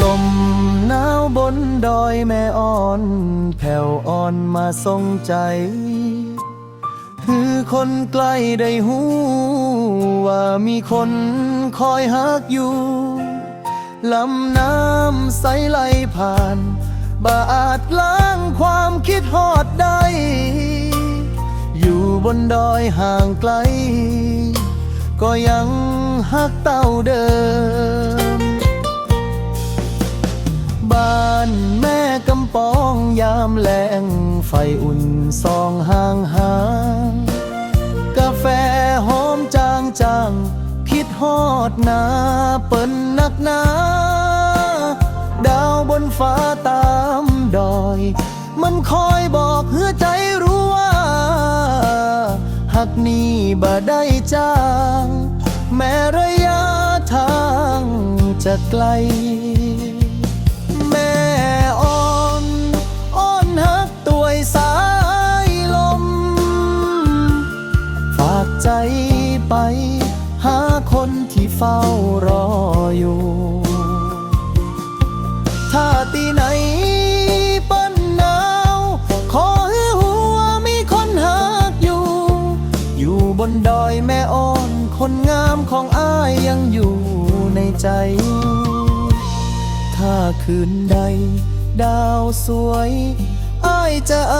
ลมหนาวบนดอยแม่อ่อน แผ่วอ่อนมาทรงใจ คือคนใกล้ได้หูว่ามีคนคอยหักอยู่ลำน้ำใสไหลผ่านบาอาจล้างความคิดฮอดได้ อยู่บนดอยห่างไกล ก็ยังหักเต้าเดิม บ้านแม่กำปองยามแลงไฟอุ่นซองห่างหางกาแฟหอมจางจางคิดฮอดนาเปิ้นนักหนาดาวบนฟ้าตามดอย มันคอยบอกเหือใจรู้ว่า หักนี้บ่ได้จาง แม้ระยะทางจะไกล ใจไป หาคนที่เฝ้ารออยู่ ถ้าตีไหนเปิ้นหนาว ขอให้หัวมีคนหักอยู่ อยู่บนดอยแม่อ่อนคนงามของอ้ายยังอยู่ในใจ ถ้าคืนใด ดาวสวย อ้ายจะอ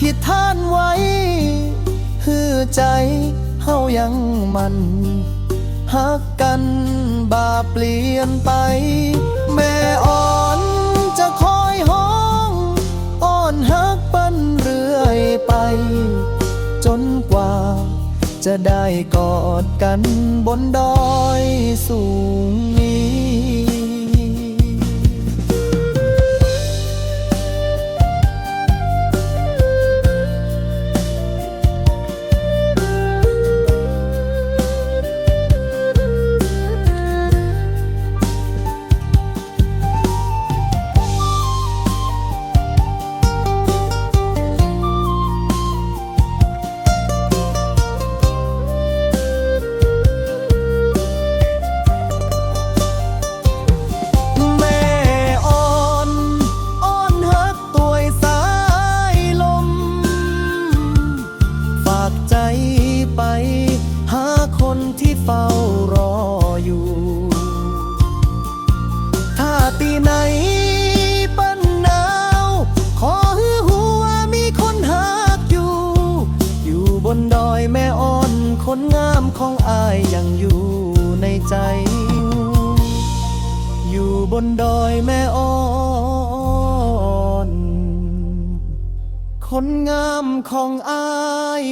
ธิษฐานไว้ ฮือใจเฮายังมันหักกันบาเปลี่ยนไป แม่อ่อนจะคอยห้องอ่อนหักปันเรื่อยไป จนกว่าจะได้กอดกันบนดอยสูงนี้ ฝ้ารออยู่ ถ้าตีไหนปั้นหนาว ขอให้หัวมีคนหักอยู่ อยู่บนดอยแม่อ่อนคนงามของอายยังอยู่ในใจ อยู่บนดอยแม่อ่อนคนงามของอาย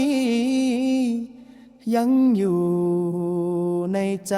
ยังอยู่ ในใจ